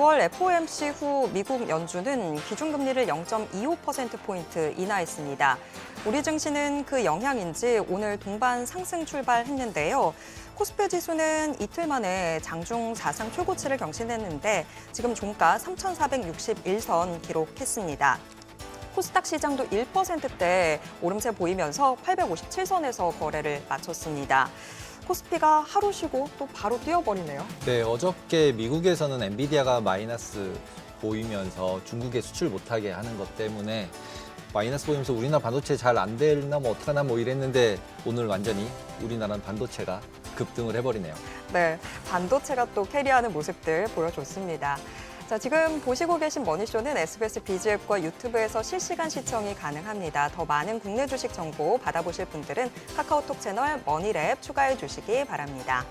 9월 FOMC 후 미국 연준은 기준금리를 0.25%포인트 인하했습니다. 우리 증시는 그 영향인지 오늘 동반 상승 출발했는데요. 코스피 지수는 이틀 만에 장중 사상 최고치를 경신했는데 지금 종가 3,461선 기록했습니다. 코스닥 시장도 1%대 오름세 보이면서 857선에서 거래를 마쳤습니다. 코스피가 하루 쉬고 또 바로 뛰어버리네요. 네, 어저께 미국에서는 엔비디아가 마이너스 보이면서 중국에 수출 못하게 하는 것 때문에 마이너스 보이면서 우리나라 반도체 잘 안 되나 뭐 어떡하나 뭐 이랬는데 오늘 완전히 우리나라는 반도체가 급등을 해버리네요. 네, 반도체가 또 캐리하는 모습들 보여줬습니다. 자, 지금 보시고 계신 머니쇼는 SBS 비즈앱과 유튜브에서 실시간 시청이 가능합니다. 더 많은 국내 주식 정보 받아보실 분들은 카카오톡 채널 머니랩 추가해 주시기 바랍니다.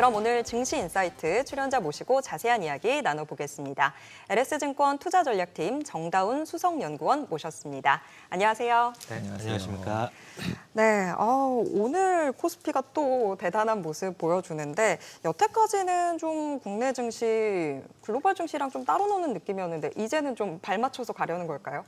그럼 오늘 증시 인사이트 출연자 모시고 자세한 이야기 나눠보겠습니다. LS증권 투자전략팀 정다운 수석연구원 모셨습니다. 안녕하세요. 네. 안녕하십니까. 네, 어, 오늘 코스피가 또 대단한 모습 보여주는데 여태까지는 좀 국내 증시, 글로벌 증시랑 좀 따로 노는 느낌이었는데 이제는 좀 발맞춰서 가려는 걸까요?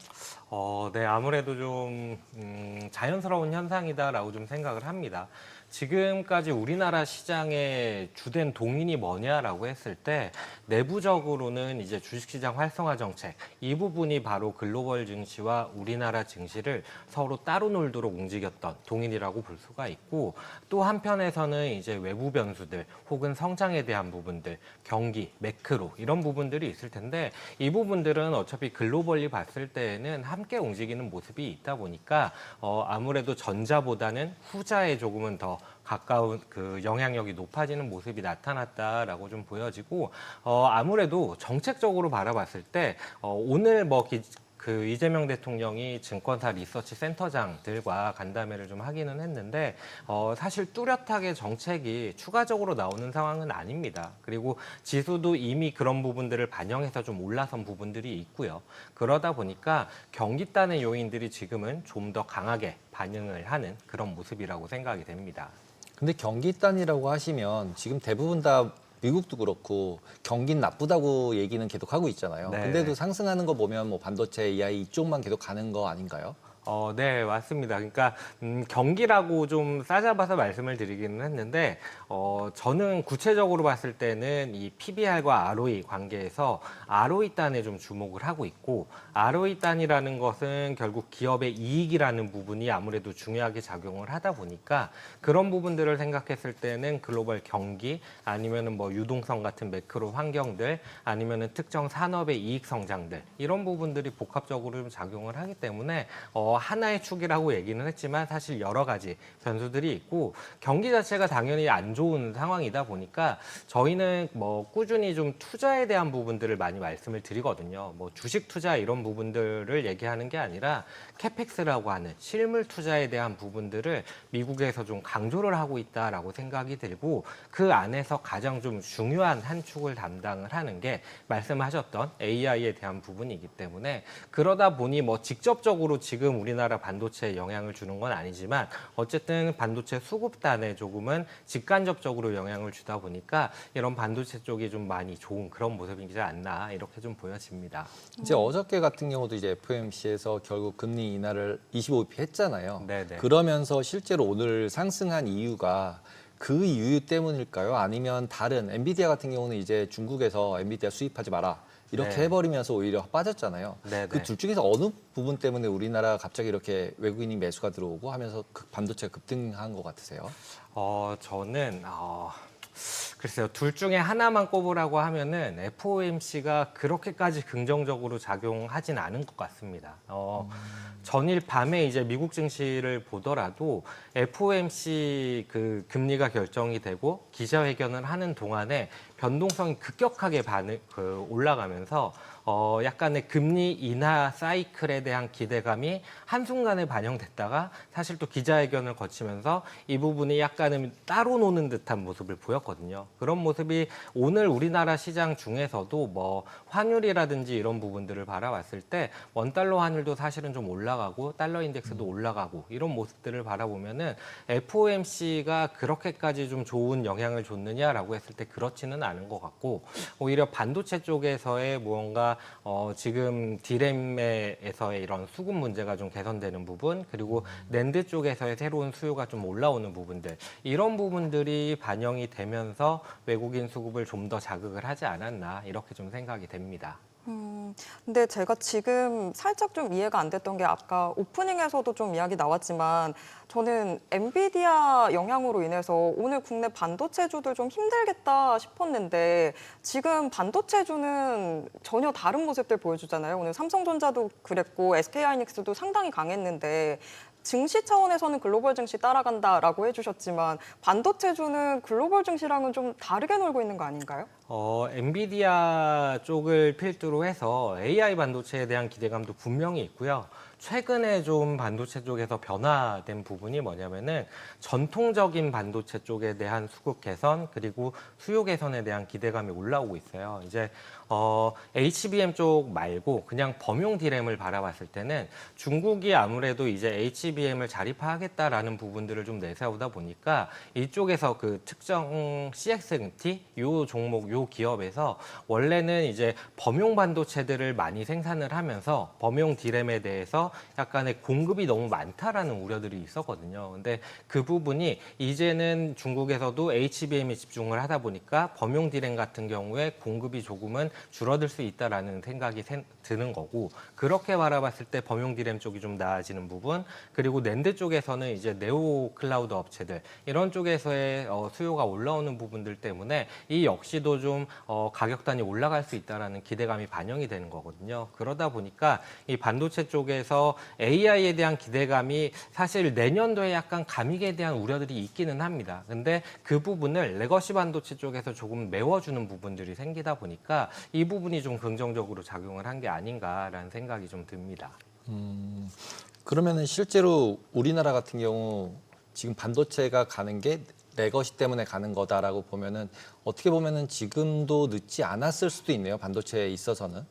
어, 네, 아무래도 좀 음, 자연스러운 현상이다라고 좀 생각을 합니다. 지금까지 우리나라 시장의 주된 동인이 뭐냐라고 했을 때 내부적으로는 이제 주식시장 활성화 정책 이 부분이 바로 글로벌 증시와 우리나라 증시를 서로 따로 놀도록 움직였던 동인이라고 볼 수가 있고 또 한편에서는 이제 외부 변수들 혹은 성장에 대한 부분들 경기 매크로 이런 부분들이 있을 텐데 이 부분들은 어차피 글로벌리 봤을 때에는 함께 움직이는 모습이 있다 보니까 어, 아무래도 전자보다는 후자에 조금은 더 가까운 그 영향력이 높아지는 모습이 나타났다라고 좀 보여지고 어 아무래도 정책적으로 바라봤을 때 어, 오늘 뭐 기, 그 이재명 대통령이 증권사 리서치 센터장들과 간담회를 좀 하기는 했는데 어, 사실 뚜렷하게 정책이 추가적으로 나오는 상황은 아닙니다. 그리고 지수도 이미 그런 부분들을 반영해서 좀 올라선 부분들이 있고요. 그러다 보니까 경기단의 요인들이 지금은 좀 더 강하게 반영을 하는 그런 모습이라고 생각이 됩니다. 근데 경기 단이라고 하시면 지금 대부분 다 미국도 그렇고 경기는 나쁘다고 얘기는 계속 하고 있잖아요. 네. 근데도 상승하는 거 보면 뭐 반도체 AI 이쪽만 계속 가는 거 아닌가요? 어, 네, 맞습니다. 그러니까 음, 경기라고 좀 싸잡아서 말씀을 드리기는 했는데 어, 저는 구체적으로 봤을 때는 이 PBR과 ROE 관계에서 ROE 단에 좀 주목을 하고 있고 ROE 단이라는 것은 결국 기업의 이익이라는 부분이 아무래도 중요하게 작용을 하다 보니까 그런 부분들을 생각했을 때는 글로벌 경기 아니면은 뭐 유동성 같은 매크로 환경들 아니면은 특정 산업의 이익 성장들 이런 부분들이 복합적으로 좀 작용을 하기 때문에 어, 하나의 축이라고 얘기는 했지만 사실 여러 가지 변수들이 있고 경기 자체가 당연히 안 좋은 상황이다 보니까 저희는 뭐 꾸준히 좀 투자에 대한 부분들을 많이 말씀을 드리거든요. 뭐 주식 투자 이런 부분들을 얘기하는 게 아니라 캐펙스라고 하는 실물 투자에 대한 부분들을 미국에서 좀 강조를 하고 있다라고 생각이 들고 그 안에서 가장 좀 중요한 한 축을 담당을 하는 게 말씀하셨던 AI에 대한 부분이기 때문에 그러다 보니 뭐 직접적으로 지금 우리나라 반도체에 영향을 주는 건 아니지만 어쨌든 반도체 수급단에 조금은 직간접적으로 영향을 주다 보니까 이런 반도체 쪽이 좀 많이 좋은 그런 모습이지 않나 이렇게 좀 보여집니다. 이제 어저께 같은 경우도 이제 FOMC에서 결국 금리 인하를 25bp 했잖아요. 네네. 그러면서 실제로 오늘 상승한 이유가 그 이유 때문일까요? 아니면 다른 엔비디아 같은 경우는 이제 중국에서 엔비디아 수입하지 마라. 이렇게 네. 해버리면서 오히려 빠졌잖아요. 네네. 그 둘 중에서 어느 부분 때문에 우리나라 갑자기 이렇게 외국인이 매수가 들어오고 하면서 그 반도체가 급등한 것 같으세요? 어, 저는 어, 글쎄요. 둘 중에 하나만 꼽으라고 하면은 FOMC가 그렇게까지 긍정적으로 작용하진 않은 것 같습니다. 어, 전일 밤에 이제 미국 증시를 보더라도 FOMC 그 금리가 결정이 되고 기자회견을 하는 동안에 변동성이 급격하게 반응, 그 올라가면서 어, 약간의 금리 인하 사이클에 대한 기대감이 한순간에 반영됐다가 사실 또 기자회견을 거치면서 이 부분이 약간은 따로 노는 듯한 모습을 보였거든요. 그런 모습이 오늘 우리나라 시장 중에서도 뭐 환율이라든지 이런 부분들을 바라봤을 때 원달러 환율도 사실은 좀 올라가고 달러 인덱스도 올라가고 이런 모습들을 바라보면은 FOMC가 그렇게까지 좀 좋은 영향 을 줬느냐라고 했을 때 그렇지는 않은 것 같고 오히려 반도체 쪽에서의 무언가 어, 지금 디램에서의 이런 수급 문제가 좀 개선되는 부분 그리고 낸드 쪽에서의 새로운 수요가 좀 올라오는 부분들 이런 부분들이 반영이 되면서 외국인 수급을 좀 더 자극을 하지 않았나 이렇게 좀 생각이 됩니다. 음, 근데 제가 지금 살짝 좀 이해가 안 됐던 게 아까 오프닝에서도 좀 이야기 나왔지만 저는 엔비디아 영향으로 인해서 오늘 국내 반도체주들 좀 힘들겠다 싶었는데 지금 반도체주는 전혀 다른 모습들 보여주잖아요. 오늘 삼성전자도 그랬고 SK하이닉스도 상당히 강했는데 증시 차원에서는 글로벌 증시 따라간다라고 해주셨지만 반도체주는 글로벌 증시랑은 좀 다르게 놀고 있는 거 아닌가요? 어, 엔비디아 쪽을 필두로 해서 AI 반도체에 대한 기대감도 분명히 있고요. 최근에 좀 반도체 쪽에서 변화된 부분이 뭐냐면은 전통적인 반도체 쪽에 대한 수급 개선 그리고 수요 개선에 대한 기대감이 올라오고 있어요. 이제 어, HBM 쪽 말고 그냥 범용 디램을 바라봤을 때는 중국이 아무래도 이제 HBM을 자립화하겠다라는 부분들을 좀 내세우다 보니까 이쪽에서 그 특정 CXMT 요 종목 요 기업에서 원래는 이제 범용 반도체들을 많이 생산을 하면서 범용 디램에 대해서 약간의 공급이 너무 많다라는 우려들이 있었거든요. 근데 그 부분이 이제는 중국에서도 HBM에 집중을 하다 보니까 범용 디램 같은 경우에 공급이 조금은 줄어들 수 있다라는 생각이 생- 드는 거고 그렇게 바라봤을 때 범용 디램 쪽이 좀 나아지는 부분 그리고 낸드 쪽에서는 이제 네오 클라우드 업체들 이런 쪽에서의 어, 수요가 올라오는 부분들 때문에 이 역시도 좀 어, 가격단이 올라갈 수 있다라는 기대감이 반영이 되는 거거든요. 그러다 보니까 이 반도체 쪽에서 AI에 대한 기대감이 사실 내년도에 약간 감익에 대한 우려들이 있기는 합니다. 근데 그 부분을 레거시 반도체 쪽에서 조금 메워주는 부분들이 생기다 보니까 이 부분이 좀 긍정적으로 작용을 한 게 아닌가라는 생각이 좀 듭니다. 음, 그러면은 실제로 우리나라 같은 경우 지금 반도체가 가는 게 레거시 때문에 가는 거다라고 보면은 어떻게 보면은 지금도 늦지 않았을 수도 있네요. 반도체에 있어서는.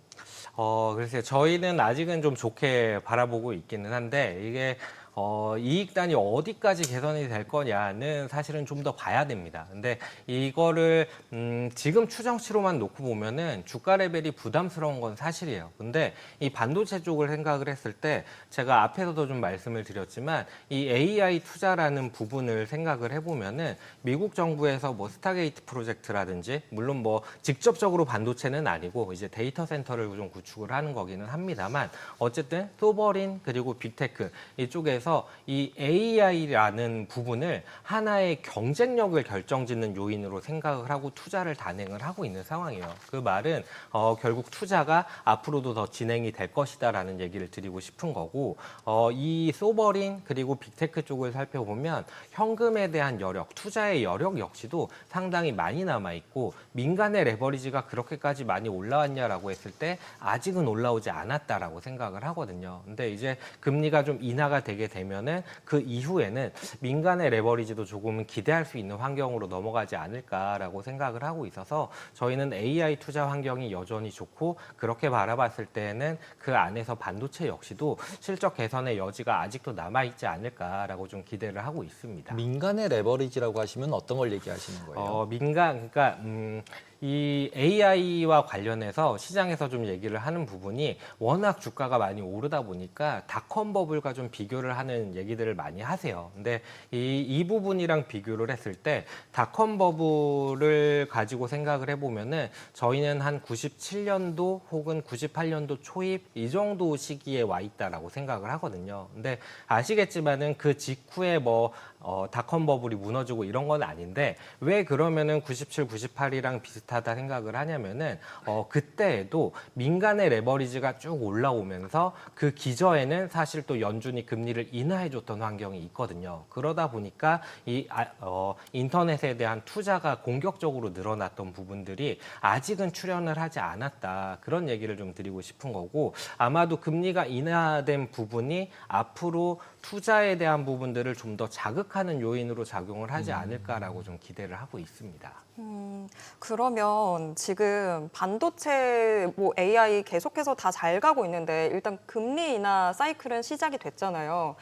어, 글쎄요. 저희는 아직은 좀 좋게 바라보고 있기는 한데, 이게, 어, 이익단이 어디까지 개선이 될 거냐는 사실은 좀 더 봐야 됩니다. 근데 이거를, 음, 지금 추정치로만 놓고 보면은 주가 레벨이 부담스러운 건 사실이에요. 근데 이 반도체 쪽을 생각을 했을 때, 제가 앞에서도 좀 말씀을 드렸지만, 이 AI 투자라는 부분을 생각을 해보면은, 미국 정부에서 뭐 스타게이트 프로젝트라든지, 물론 뭐 직접적으로 반도체는 아니고, 이제 데이터 센터를 좀 구축을 하는 거기는 합니다만 어쨌든 소버린 그리고 빅테크 이쪽에 서 이 AI라는 부분을 하나의 경쟁력을 결정짓는 요인으로 생각을 하고 투자를 단행을 하고 있는 상황이에요. 그 말은 어, 결국 투자가 앞으로도 더 진행이 될 것이다라는 얘기를 드리고 싶은 거고 어, 이 소버린 그리고 빅테크 쪽을 살펴보면 현금에 대한 여력, 투자의 여력 역시도 상당히 많이 남아 있고 민간의 레버리지가 그렇게까지 많이 올라왔냐라고 했을 때 아직은 올라오지 않았다라고 생각을 하거든요. 근데 이제 금리가 좀 인하가 되게 되면은 그 이후에는 민간의 레버리지도 조금 기대할 수 있는 환경으로 넘어가지 않을까라고 생각을 하고 있어서 저희는 AI 투자 환경이 여전히 좋고 그렇게 바라봤을 때는 그 안에서 반도체 역시도 실적 개선의 여지가 아직도 남아 있지 않을까라고 좀 기대를 하고 있습니다. 민간의 레버리지라고 하시면 어떤 걸 얘기하시는 거예요? 어, 민간 그러니까 음, 이 AI와 관련해서 시장에서 좀 얘기를 하는 부분이 워낙 주가가 많이 오르다 보니까 닷컴 버블과 좀 비교를 하는 얘기들을 많이 하세요. 근데 이, 이 부분이랑 비교를 했을 때 닷컴 버블을 가지고 생각을 해보면은 저희는 한 97년도 혹은 98년도 초입 이 정도 시기에 와 있다라고 생각을 하거든요. 근데 아시겠지만은 그 직후에 뭐 어, 닷컴 버블이 무너지고 이런 건 아닌데 왜 그러면은 97, 98이랑 비슷하다 생각을 하냐면은 어, 그때에도 민간의 레버리지가 쭉 올라오면서 그 기저에는 사실 또 연준이 금리를 인하해줬던 환경이 있거든요. 그러다 보니까 이 아, 어, 인터넷에 대한 투자가 공격적으로 늘어났던 부분들이 아직은 출현을 하지 않았다 그런 얘기를 좀 드리고 싶은 거고 아마도 금리가 인하된 부분이 앞으로 투자에 대한 부분들을 좀 더 자극하는 요인으로 작용을 하지 않을까라고 좀 기대를 하고 있습니다. 음, 그러면 지금 반도체, 뭐 AI 계속해서 다 잘 가고 있는데 일단 금리 인하 사이클은 시작이 됐잖아요.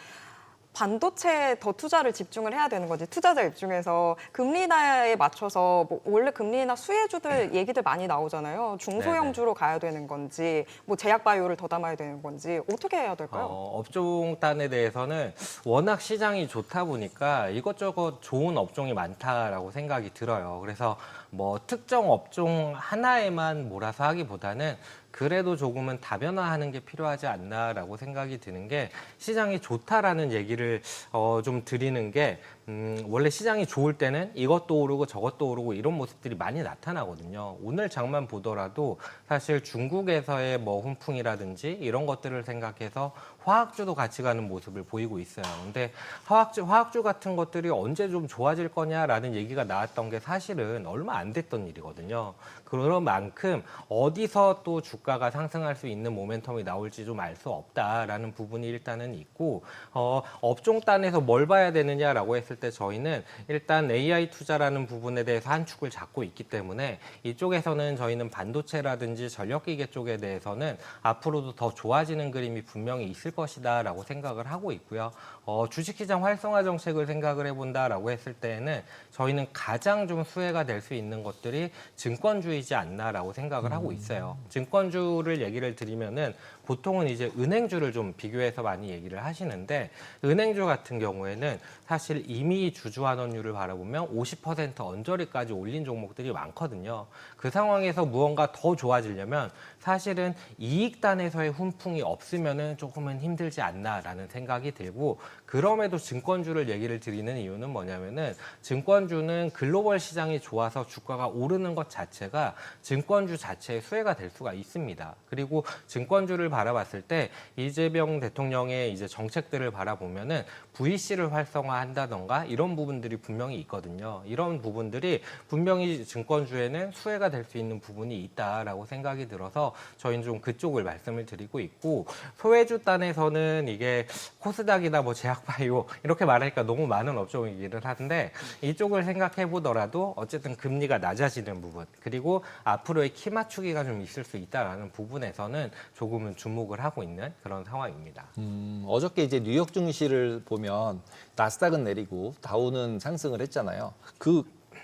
반도체에 더 투자를 집중을 해야 되는 건지 투자자 입장에서 금리 인하에 맞춰서 뭐 원래 금리 인하 수혜주들 얘기들 많이 나오잖아요. 중소형주로 가야 되는 건지 뭐 제약 바이오를 더 담아야 되는 건지 어떻게 해야 될까요? 어, 업종단에 대해서는 워낙 시장이 좋다 보니까 이것저것 좋은 업종이 많다라고 생각이 들어요. 그래서 뭐 특정 업종 하나에만 몰아서 하기보다는 그래도 조금은 다변화하는 게 필요하지 않나라고 생각이 드는 게 시장이 좋다라는 얘기를 어, 좀 드리는 게 음, 원래 시장이 좋을 때는 이것도 오르고 저것도 오르고 이런 모습들이 많이 나타나거든요. 오늘 장만 보더라도 사실 중국에서의 뭐 훈풍이라든지 이런 것들을 생각해서 화학주도 같이 가는 모습을 보이고 있어요. 근데 화학주, 화학주 같은 것들이 언제 좀 좋아질 거냐라는 얘기가 나왔던 게 사실은 얼마 안 됐던 일이거든요. 그런 만큼 어디서 또 주가가 상승할 수 있는 모멘텀이 나올지 좀 알 수 없다라는 부분이 일단은 있고 어, 업종 단에서 뭘 봐야 되느냐라고 했을 때 저희는 일단 AI 투자라는 부분에 대해서 한 축을 잡고 있기 때문에 이쪽에서는 저희는 반도체라든지 전력기계 쪽에 대해서는 앞으로도 더 좋아지는 그림이 분명히 있을 것이다라고 생각을 하고 있고요. 어, 주식시장 활성화 정책을 생각을 해본다라고 했을 때에는 저희는 가장 좀 수혜가 될 수 있는 것들이 증권주이지 않나라고 생각을 하고 있어요. 증권주를 얘기를 드리면은 보통은 이제 은행주를 좀 비교해서 많이 얘기를 하시는데 은행주 같은 경우에는 사실 이미 주주환원율을 바라보면 50% 언저리까지 올린 종목들이 많거든요. 그 상황에서 무언가 더 좋아지려면 사실은 이익단에서의 훈풍이 없으면은 조금은 힘들지 않나라는 생각이 들고 그럼에도 증권주를 얘기를 드리는 이유는 뭐냐면은 증권주는 글로벌 시장이 좋아서 주가가 오르는 것 자체가 증권주 자체의 수혜가 될 수가 있습니다. 그리고 증권주를 바라봤을 때 이재명 대통령의 이제 정책들을 바라보면은 VC를 활성화한다던가 이런 부분들이 분명히 있거든요. 이런 부분들이 분명히 증권주에는 수혜가 될 수 있는 부분이 있다라고 생각이 들어서 저희는 좀 그쪽을 말씀을 드리고 있고 소외주 단에서는 이게 코스닥이나 뭐 제약바이오 이렇게 말하니까 너무 많은 업종이기는 한데 이쪽을 생각해 보더라도 어쨌든 금리가 낮아지는 부분 그리고 앞으로의 키 맞추기가 좀 있을 수 있다라는 부분에서는 조금은 주목을 하고 있는 그런 상황입니다. 음, 어저께 이제 뉴욕 증시를 보면 나스닥은 내리고 다우는 상승을 했잖아요. 그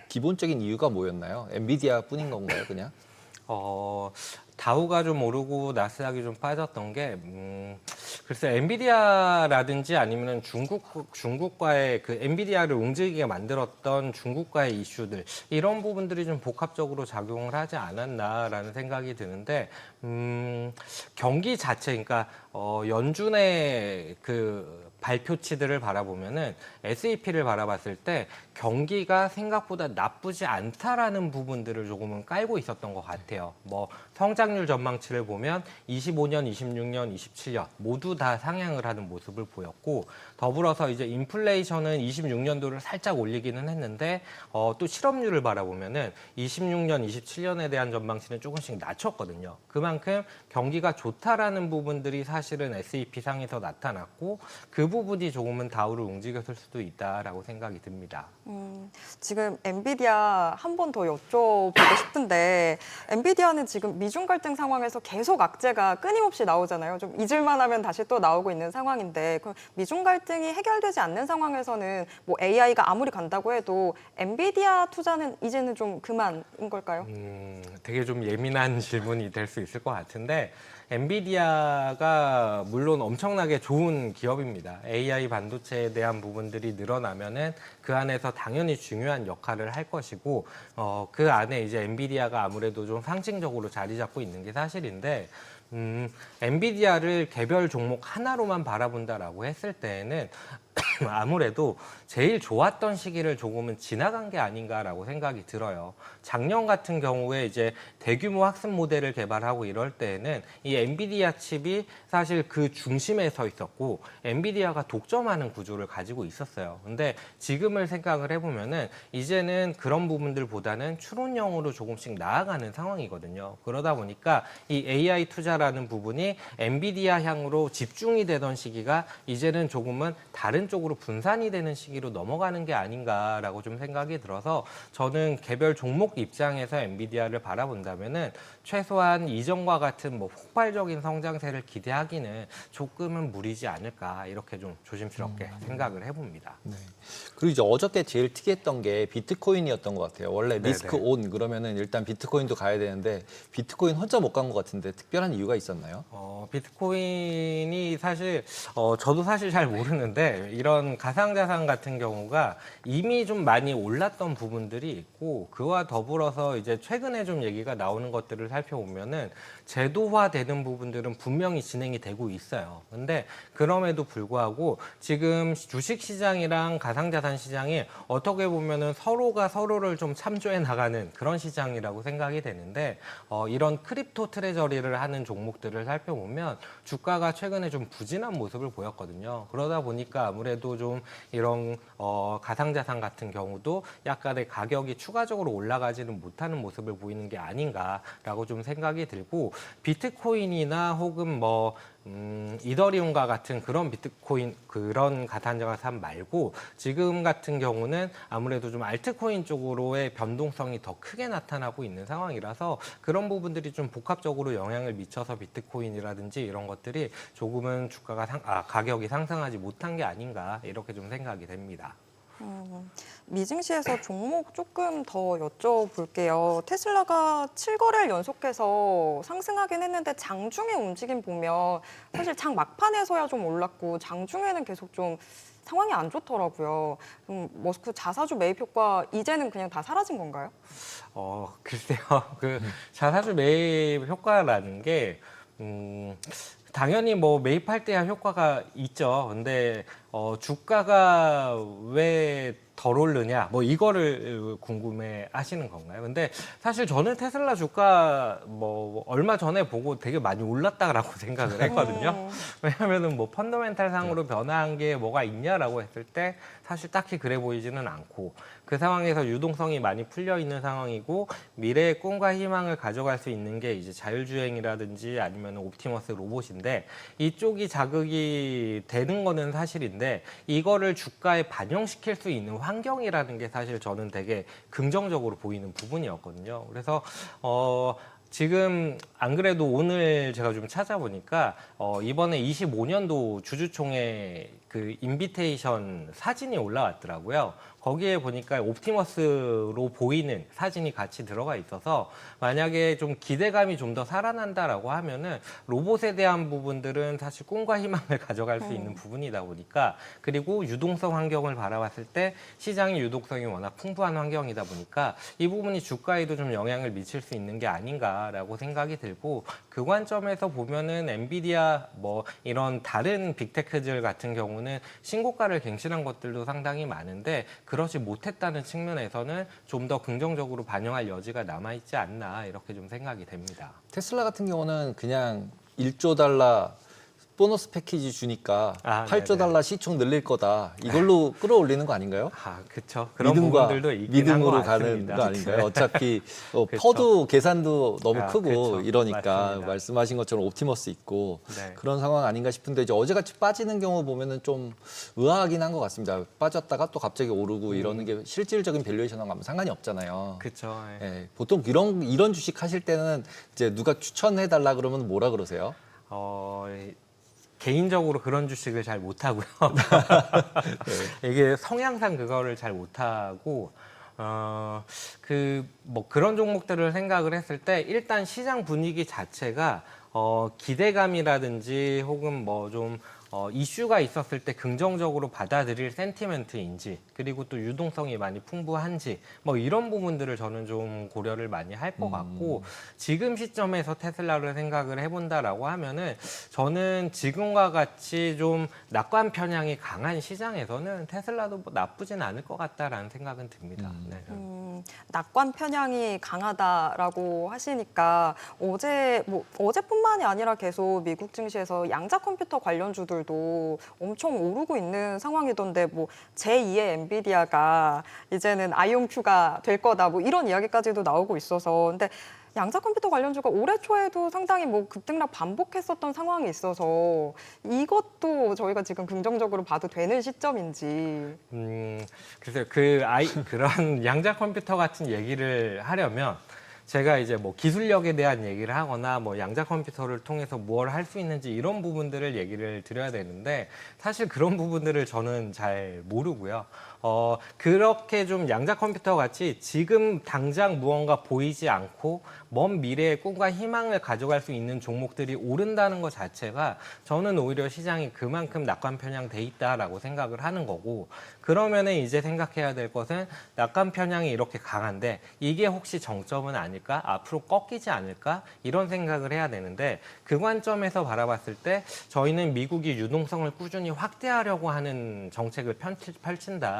기본적인 이유가 뭐였나요? 엔비디아 뿐인 건가요, 그냥? 어, 다우가 좀 오르고 나스닥이 좀 빠졌던 게 음, 글쎄 엔비디아라든지 아니면 중국 중국과의 그 엔비디아를 움직이게 만들었던 중국과의 이슈들 이런 부분들이 좀 복합적으로 작용을 하지 않았나라는 생각이 드는데 음, 경기 자체 그러니까 어, 연준의 그 발표치들을 바라보면은 SEP를 바라봤을 때 경기가 생각보다 나쁘지 않다라는 부분들을 조금은 깔고 있었던 것 같아요. 뭐 성장률 전망치를 보면 25년, 26년, 27년 모두 다 상향을 하는 모습을 보였고 더불어서 이제 인플레이션은 26년도를 살짝 올리기는 했는데 어, 또 실업률을 바라보면은 26년, 27년에 대한 전망치는 조금씩 낮췄거든요. 그만큼 경기가 좋다라는 부분들이 사실은 SEP 상에서 나타났고 그 부분이 조금은 다우를 움직였을 수도 있다라고 생각이 듭니다. 음, 지금 엔비디아 한 번 더 여쭤보고 싶은데 엔비디아는 지금 미중 갈등 상황에서 계속 악재가 끊임없이 나오잖아요. 좀 잊을만 하면 다시 또 나오고 있는 상황인데 그럼 미중 갈등이 해결되지 않는 상황에서는 뭐 AI가 아무리 간다고 해도 엔비디아 투자는 이제는 좀 그만인 걸까요? 음, 되게 좀 예민한 질문이 될 수 있을 것 같은데 엔비디아가 물론 엄청나게 좋은 기업입니다. AI 반도체에 대한 부분들이 늘어나면은 그 안에서 당연히 중요한 역할을 할 것이고 어, 그 안에 이제 엔비디아가 아무래도 좀 상징적으로 자리 잡고 있는 게 사실인데 음, 엔비디아를 개별 종목 하나로만 바라본다라고 했을 때에는 아무래도 제일 좋았던 시기를 조금은 지나간 게 아닌가라고 생각이 들어요. 작년 같은 경우에 이제 대규모 학습 모델을 개발하고 이럴 때에는 이 엔비디아 칩이 사실 그 중심에 서 있었고 엔비디아가 독점하는 구조를 가지고 있었어요. 근데 지금을 생각을 해보면은 이제는 그런 부분들보다는 추론형으로 조금씩 나아가는 상황이거든요. 그러다 보니까 이 AI 투자라는 부분이 엔비디아 향으로 집중이 되던 시기가 이제는 조금은 다른 쪽으로 분산이 되는 시기로 넘어가는 게 아닌가라고 좀 생각이 들어서 저는 개별 종목 입장에서 엔비디아를 바라본다면은 최소한 이전과 같은 뭐 폭발적인 성장세를 기대하기는 조금은 무리지 않을까 이렇게 좀 조심스럽게 생각을 해봅니다. 네. 그리고 이제 어저께 제일 특이했던 게 비트코인이었던 것 같아요. 원래 네네. 리스크 온 그러면은 일단 비트코인도 가야 되는데 비트코인 혼자 못 간 것 같은데 특별한 이유가 있었나요? 어, 비트코인이 사실 어, 저도 사실 잘 모르는데 이런 가상자산 같은 경우가 이미 좀 많이 올랐던 부분들이 있고 그와 더불어서 이제 최근에 좀 얘기가 나오는 것들을 살펴보면은 제도화되는 부분들은 분명히 진행이 되고 있어요. 근데 그럼에도 불구하고 지금 주식 시장이랑 가상자산 시장이 어떻게 보면은 서로가 서로를 좀 참조해 나가는 그런 시장이라고 생각이 되는데 어, 이런 크립토 트레저리를 하는 종목들을 살펴보면 주가가 최근에 좀 부진한 모습을 보였거든요. 그러다 보니까 아무래도 좀 이런 어, 가상자산 같은 경우도 약간의 가격이 추가적으로 올라가지는 못하는 모습을 보이는 게 아닌가라고 좀 생각이 들고 비트코인이나 혹은 뭐 음, 이더리움과 같은 그런 비트코인 그런 가상자산 말고 지금 같은 경우는 아무래도 좀 알트코인 쪽으로의 변동성이 더 크게 나타나고 있는 상황이라서 그런 부분들이 좀 복합적으로 영향을 미쳐서 비트코인이라든지 이런 것들이 조금은 주가가 상, 아, 가격이 상승하지 못한 게 아닌가 이렇게 좀 생각이 됩니다. 음, 미증시에서 종목 조금 더 여쭤볼게요. 테슬라가 7거래를 연속해서 상승하긴 했는데 장중에 움직임 보면 사실 장 막판에서야 좀 올랐고 장중에는 계속 좀 상황이 안 좋더라고요. 음, 머스크 자사주 매입 효과 이제는 그냥 다 사라진 건가요? 어, 글쎄요. 그 자사주 매입 효과라는 게 음, 당연히 뭐 매입할 때야 효과가 있죠. 근데 어, 주가가 왜 덜 오르냐 뭐 이거를 궁금해 하시는 건가요? 근데 사실 저는 테슬라 주가 뭐 얼마 전에 보고 되게 많이 올랐다라고 생각을 했거든요. 음. 왜냐면은 뭐 펀더멘탈 상으로 변화한 게 뭐가 있냐라고 했을 때 사실 딱히 그래 보이지는 않고 그 상황에서 유동성이 많이 풀려 있는 상황이고 미래의 꿈과 희망을 가져갈 수 있는 게 이제 자율주행이라든지 아니면 옵티머스 로봇인데 이쪽이 자극이 되는 거는 사실인데 이거를 주가에 반영시킬 수 있는 환경이라는 게 사실 저는 되게 긍정적으로 보이는 부분이었거든요. 그래서 어 지금 안 그래도 오늘 제가 좀 찾아보니까 어, 이번에 25년도 주주총회 그 인비테이션 사진이 올라왔더라고요. 거기에 보니까 옵티머스로 보이는 사진이 같이 들어가 있어서 만약에 좀 기대감이 좀 더 살아난다라고 하면은 로봇에 대한 부분들은 사실 꿈과 희망을 가져갈 수 있는 부분이다 보니까 그리고 유동성 환경을 바라봤을 때 시장의 유동성이 워낙 풍부한 환경이다 보니까 이 부분이 주가에도 좀 영향을 미칠 수 있는 게 아닌가라고 생각이 들고 그 관점에서 보면은 엔비디아 뭐 이런 다른 빅테크들 같은 경우는 신고가를 갱신한 것들도 상당히 많은데 그러지 못했다는 측면에서는 좀 더 긍정적으로 반영할 여지가 남아 있지 않나 이렇게 좀 생각이 됩니다. 테슬라 같은 경우는 그냥 1조 달러 보너스 패키지 주니까 아, 8조 네네. 달러 시총 늘릴 거다. 이걸로 끌어올리는 거 아닌가요? 아, 그렇죠. 그런 믿음과 부분들도 있긴 믿음으로 가는. 거 아닌가요? 어차피 어, 그쵸. 퍼도 계산도 너무 아, 크고 그쵸. 이러니까 맞습니다. 말씀하신 것처럼 옵티머스 있고 네. 그런 상황 아닌가 싶은데 이제 어제같이 빠지는 경우 보면은 좀 의아하긴 한 것 같습니다. 빠졌다가 또 갑자기 오르고 이러는 게 실질적인 밸류에이션하고 상관이 없잖아요. 그렇죠. 예. 예, 보통 이런 이런 주식 하실 때는 이제 누가 추천해 달라 그러면 뭐라 그러세요? 어, 개인적으로 그런 주식을 잘 못하고요. 네. 이게 성향상 그거를 잘 못하고 어, 그 뭐 그런 종목들을 생각을 했을 때 일단 시장 분위기 자체가 어, 기대감이라든지 혹은 뭐 좀 어, 이슈가 있었을 때 긍정적으로 받아들일 센티멘트인지 그리고 또 유동성이 많이 풍부한지 뭐 이런 부분들을 저는 좀 고려를 많이 할 것 같고 지금 시점에서 테슬라를 생각을 해본다라고 하면은 저는 지금과 같이 좀 낙관 편향이 강한 시장에서는 테슬라도 뭐 나쁘진 않을 것 같다라는 생각은 듭니다. 네. 음, 낙관 편향이 강하다라고 하시니까 어제 뭐 어제뿐만이 아니라 계속 미국 증시에서 양자 컴퓨터 관련주들 도 엄청 오르고 있는 상황이던데 뭐 제2의 엔비디아가 이제는 아이온큐가 될 거다 뭐 이런 이야기까지도 나오고 있어서 근데 양자 컴퓨터 관련주가 올해 초에도 상당히 뭐 급등락 반복했었던 상황이 있어서 이것도 저희가 지금 긍정적으로 봐도 되는 시점인지 음, 글쎄요. 그 아이 그런 양자 컴퓨터 같은 얘기를 하려면 제가 이제 뭐 기술력에 대한 얘기를 하거나 뭐 양자 컴퓨터를 통해서 무엇을 할 수 있는지 이런 부분들을 얘기를 드려야 되는데 사실 그런 부분들을 저는 잘 모르고요. 어, 그렇게 좀 양자 컴퓨터 같이 지금 당장 무언가 보이지 않고 먼 미래의 꿈과 희망을 가져갈 수 있는 종목들이 오른다는 것 자체가 저는 오히려 시장이 그만큼 낙관 편향돼 있다라고 생각을 하는 거고 그러면은 이제 생각해야 될 것은 낙관 편향이 이렇게 강한데 이게 혹시 정점은 아닐까? 앞으로 꺾이지 않을까? 이런 생각을 해야 되는데 그 관점에서 바라봤을 때 저희는 미국이 유동성을 꾸준히 확대하려고 하는 정책을 펼치-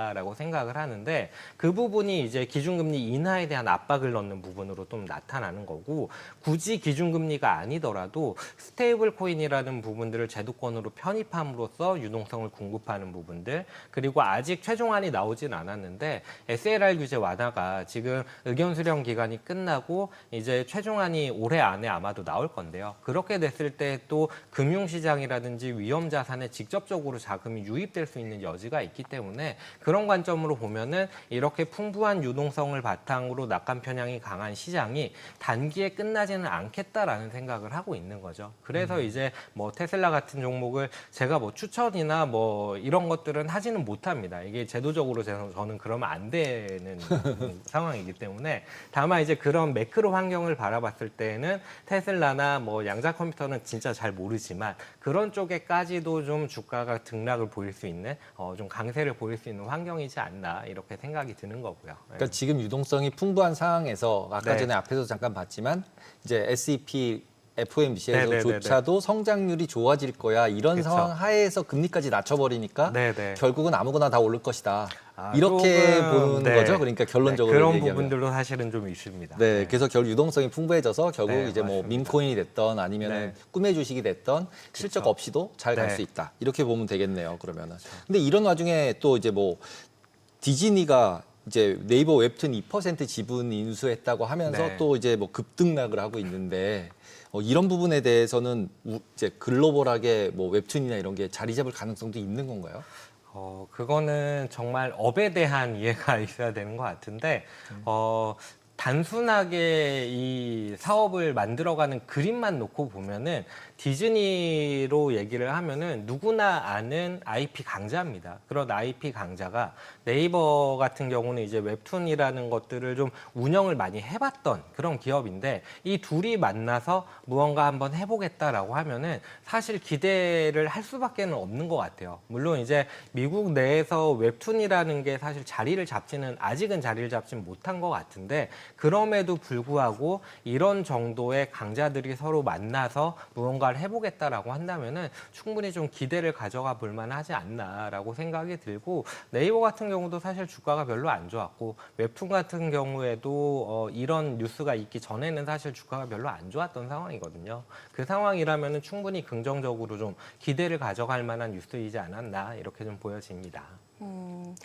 펼친다라고 생각을 하는데 그 부분이 이제 기준금리 인하에 대한 압박을 넣는 부분으로 좀 나타나는 거고 굳이 기준금리가 아니더라도 스테이블 코인이라는 부분들을 제도권으로 편입함으로써 유동성을 공급하는 부분들 그리고 아직 최종안이 나오진 않았는데 SLR 규제 완화가 지금 의견 수렴 기간이 끝나고 이제 최종안이 올해 안에 아마도 나올 건데요. 그렇게 됐을 때 또 금융시장이라든지 위험 자산에 직접적으로 자금이 유입될 수 있는 여지가 있기 때문에 그런 관점으로 보면은 이렇게 풍부한 유동성을 바탕으로 낙관 편향이 강한 시장이 단기에 끝나지는 않겠다라는 생각을 하고 있는 거죠. 그래서 이제 뭐 테슬라 같은 종목을 제가 뭐 추천이나 뭐 이런 것들은 하지는 못합니다. 이게 제도적으로 저는 저는 그러면 안 되는 상황이기 때문에 다만 이제 그런 매크로 환경을 바라봤을 때는 테슬라나 뭐 양자 컴퓨터는 진짜 잘 모르지만 그런 쪽에까지도 좀 주가가 등락을 보일 수 있는 어, 좀 강세를 보일 수 있는 환경 이지 않나 이렇게 생각이 드는 거고요. 네. 그러니까 지금 유동성이 풍부한 상황에서 아까 네. 전에 앞에서 잠깐 봤지만 이제 네, 네, 네, FOMC에서조차도 성장률이 좋아질 거야 이런 그쵸. 상황 하에서 금리까지 낮춰버리니까 네네. 결국은 아무거나 다 오를 것이다 아, 이렇게 조금, 보는 네. 거죠. 그러니까 결론적으로 네, 그런 얘기하면. 부분들도 사실은 좀 있습니다. 네, 그래서 결국 유동성이 풍부해져서 결국 네, 이제 뭐 맞습니다. 민코인이 됐던 아니면 은 네. 꿈의 주식이 됐던 실적 그쵸. 없이도 잘갈 네. 수 있다 이렇게 보면 되겠네요. 그러면은. 근데 이런 와중에 또 이제 뭐 디즈니가 이제 네이버 웹툰 2% 지분 인수했다고 하면서 네. 또 이제 뭐 급등락을 하고 있는데 어, 이런 부분에 대해서는 우- 이제 글로벌하게 뭐 웹툰이나 이런 게 자리 잡을 가능성도 있는 건가요? 어, 그거는 정말 업에 대한 이해가 있어야 되는 것 같은데, 어, 단순하게 이 사업을 만들어가는 그림만 놓고 보면은 디즈니로 얘기를 하면은 누구나 아는 IP 강자입니다. 그런 IP 강자가 네이버 같은 경우는 이제 웹툰이라는 것들을 좀 운영을 많이 해봤던 그런 기업인데 이 둘이 만나서 무언가 한번 해보겠다라고 하면은 사실 기대를 할 수밖에 는 없는 것 같아요. 물론 이제 미국 내에서 웹툰이라는 게 사실 자리를 잡지는 아직은 자리를 잡지는 못한 것 같은데 그럼에도 불구하고 이런 정도의 강자들이 서로 만나서 무언가 를 해보겠다라고 한다면은 충분히 좀 기대를 가져가 볼 만하지 않나라고 생각이 들고 네이버 같은 경우도 사실 주가가 별로 안 좋았고 웹툰 같은 경우에도 어, 이런 뉴스가 있기 전에는 사실 주가가 별로 안 좋았던 상황이거든요. 그 상황이라면은 충분히 긍정적으로 좀 기대를 가져갈 만한 뉴스이지 않았나 이렇게 좀 보여집니다. 음,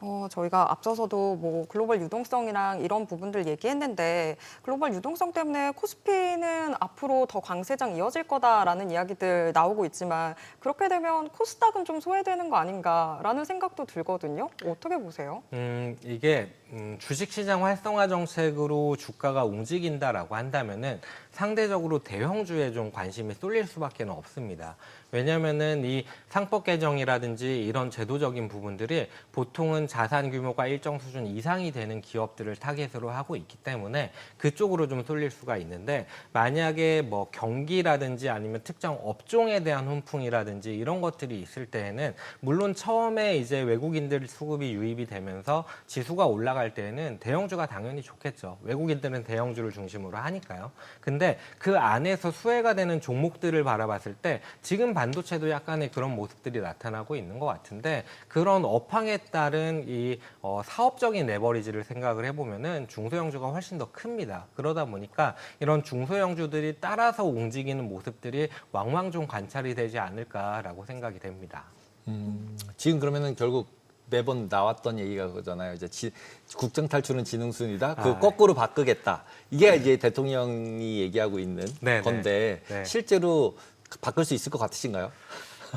어, 저희가 앞서서도 뭐 글로벌 유동성이랑 이런 부분들 얘기했는데 글로벌 유동성 때문에 코스피는 앞으로 더 강세장 이어질 거다라는 이야기들 나오고 있지만 그렇게 되면 코스닥은 좀 소외되는 거 아닌가라는 생각도 들거든요. 어떻게 보세요? 음, 이게 음, 주식시장 활성화 정책으로 주가가 움직인다라고 한다면은 상대적으로 대형주에 좀 관심이 쏠릴 수밖에 없습니다. 왜냐하면은 이 상법 개정이라든지 이런 제도적인 부분들이 보통은 자산 규모가 일정 수준 이상이 되는 기업들을 타겟으로 하고 있기 때문에 그쪽으로 좀 쏠릴 수가 있는데 만약에 뭐 경기라든지 아니면 특정 업종에 대한 훈풍이라든지 이런 것들이 있을 때에는 물론 처음에 이제 외국인들 수급이 유입이 되면서 지수가 올라갈 때에는 대형주가 당연히 좋겠죠. 외국인들은 대형주를 중심으로 하니까요. 근데 그 안에서 수혜가 되는 종목들을 바라봤을 때 지금 반도체도 약간의 그런 모습들이 나타나고 있는 것 같은데 그런 업황에 따른 이 어, 사업적인 레버리지를 생각을 해보면은 중소형주가 훨씬 더 큽니다. 그러다 보니까 이런 중소형주들이 따라서 움직이는 모습들이 왕왕 좀 관찰이 되지 않을까라고 생각이 됩니다. 음, 지금 그러면은 결국 매번 나왔던 얘기가 그거잖아요. 이제 지- 국정 탈출은 지능순이다. 그 아, 거꾸로 바꾸겠다. 이게 이제 대통령이 얘기하고 있는 네, 건데 네. 네. 실제로 바꿀 수 있을 것 같으신가요?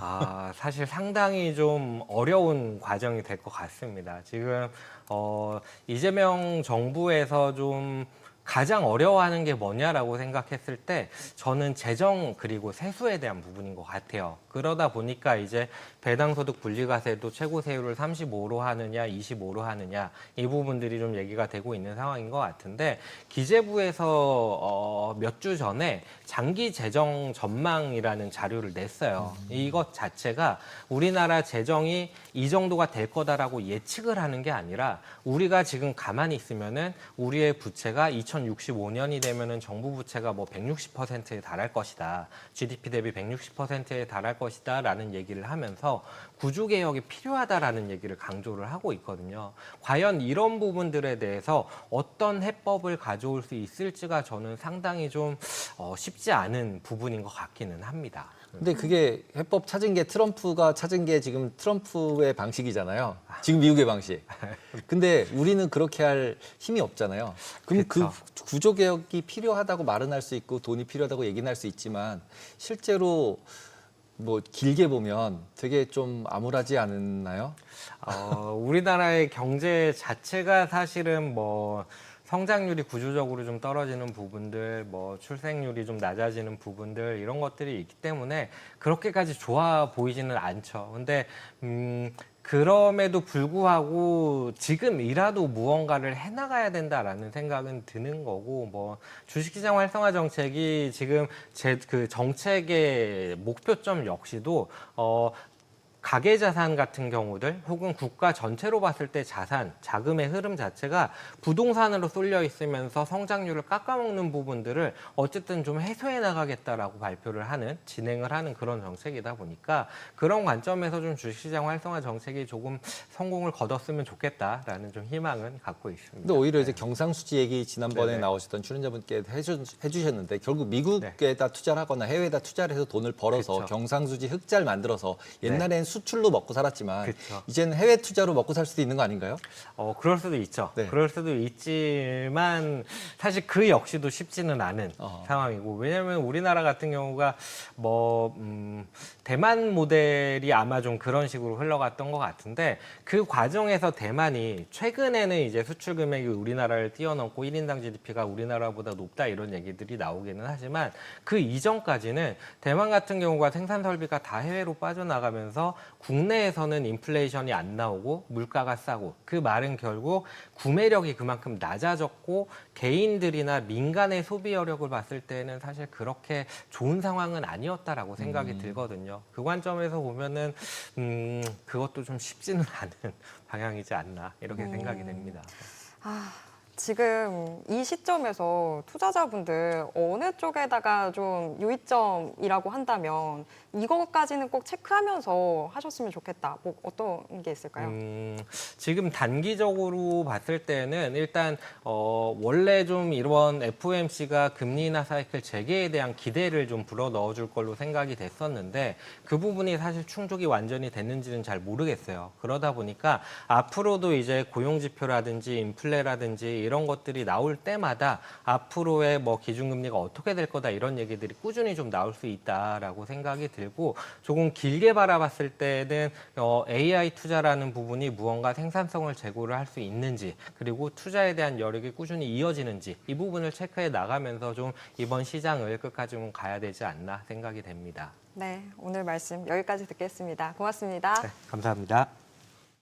아, 사실 상당히 좀 어려운 과정이 될 것 같습니다. 지금 어, 이재명 정부에서 좀 가장 어려워하는 게 뭐냐라고 생각했을 때 저는 재정 그리고 세수에 대한 부분인 것 같아요. 그러다 보니까 이제 배당소득 분리과세도 최고 세율을 35로 하느냐 25로 하느냐 이 부분들이 좀 얘기가 되고 있는 상황인 것 같은데 기재부에서 어, 몇 주 전에 장기 재정 전망이라는 자료를 냈어요. 이것 자체가 우리나라 재정이 이 정도가 될 거다라고 예측을 하는 게 아니라 우리가 지금 가만히 있으면은 우리의 부채가 2065년이 되면은 정부 부채가 뭐 160%에 달할 것이다. GDP 대비 160%에 달할 것이다라는 얘기를 하면서 구조 개혁이 필요하다라는 얘기를 강조를 하고 있거든요. 과연 이런 부분들에 대해서 어떤 해법을 가져올 수 있을지가 저는 상당히 좀 어, 쉽지 않은 부분인 것 같기는 합니다. 근데 그게 해법 찾은 게 트럼프가 찾은 게 지금 트럼프의 방식이잖아요. 지금 미국의 방식. 근데 우리는 그렇게 할 힘이 없잖아요. 그럼 그 그쵸. 구조 개혁이 필요하다고 말은 할 수 있고 돈이 필요하다고 얘기는 할 수 있지만 실제로 뭐 길게 보면 되게 좀 암울하지 않나요? 어, 우리나라의 경제 자체가 사실은 뭐 성장률이 구조적으로 좀 떨어지는 부분들, 뭐 출생률이 좀 낮아지는 부분들 이런 것들이 있기 때문에 그렇게까지 좋아 보이지는 않죠. 근데 음 그럼에도 불구하고 지금이라도 무언가를 해나가야 된다라는 생각은 드는 거고 뭐 주식시장 활성화 정책이 지금 제 그 정책의 목표점 역시도 어 가계 자산 같은 경우들 혹은 국가 전체로 봤을 때 자산, 자금의 흐름 자체가 부동산으로 쏠려 있으면서 성장률을 깎아먹는 부분들을 어쨌든 좀 해소해 나가겠다라고 발표를 하는 진행을 하는 그런 정책이다 보니까 그런 관점에서 좀 주식시장 활성화 정책이 조금 성공을 거뒀으면 좋겠다라는 좀 희망은 갖고 있습니다. 근데 오히려 이제 경상수지 얘기 지난번에 네네. 나오셨던 출연자분께 해주, 해주셨는데 결국 미국에다 투자를 하거나 해외에다 투자를 해서 돈을 벌어서 네. 그쵸. 경상수지 흑자를 만들어서 옛날엔 수출로 먹고 살았지만 그쵸. 이제는 해외 투자로 먹고 살 수도 있는 거 아닌가요? 어, 그럴 수도 있죠. 네. 그럴 수도 있지만 사실 그 역시도 쉽지는 않은 어허. 상황이고 왜냐하면 우리나라 같은 경우가 뭐 음, 대만 모델이 아마 좀 그런 식으로 흘러갔던 것 같은데 그 과정에서 대만이 최근에는 이제 수출 금액이 우리나라를 뛰어넘고 1인당 GDP가 우리나라보다 높다 이런 얘기들이 나오기는 하지만 그 이전까지는 대만 같은 경우가 생산 설비가 다 해외로 빠져나가면서 국내에서는 인플레이션이 안 나오고 물가가 싸고 그 말은 결국 구매력이 그만큼 낮아졌고 개인들이나 민간의 소비 여력을 봤을 때는 사실 그렇게 좋은 상황은 아니었다라고 생각이 들거든요. 그 관점에서 보면은 음, 그것도 좀 쉽지는 않은 방향이지 않나 이렇게 생각이 됩니다. 아, 지금 이 시점에서 투자자분들 어느 쪽에다가 좀 유의점이라고 한다면 이거까지는 꼭 체크하면서 하셨으면 좋겠다. 뭐 어떤 게 있을까요? 음, 지금 단기적으로 봤을 때는 일단 어, 원래 좀 이런 FOMC가 금리 인하 사이클 재개에 대한 기대를 좀 불어 넣어줄 걸로 생각이 됐었는데 그 부분이 사실 충족이 완전히 됐는지는 잘 모르겠어요. 그러다 보니까 앞으로도 이제 고용 지표라든지 인플레라든지 이런 것들이 나올 때마다 앞으로의 뭐 기준금리가 어떻게 될 거다 이런 얘기들이 꾸준히 좀 나올 수 있다라고 생각이 들고 조금 길게 바라봤을 때는 어, AI 투자라는 부분이 무언가 생산성을 제고를 할 수 있는지 그리고 투자에 대한 여력이 꾸준히 이어지는지 이 부분을 체크해 나가면서 좀 이번 시장을 끝까지 좀 가야 되지 않나 생각이 됩니다. 네, 오늘 말씀 여기까지 듣겠습니다. 고맙습니다. 네, 감사합니다.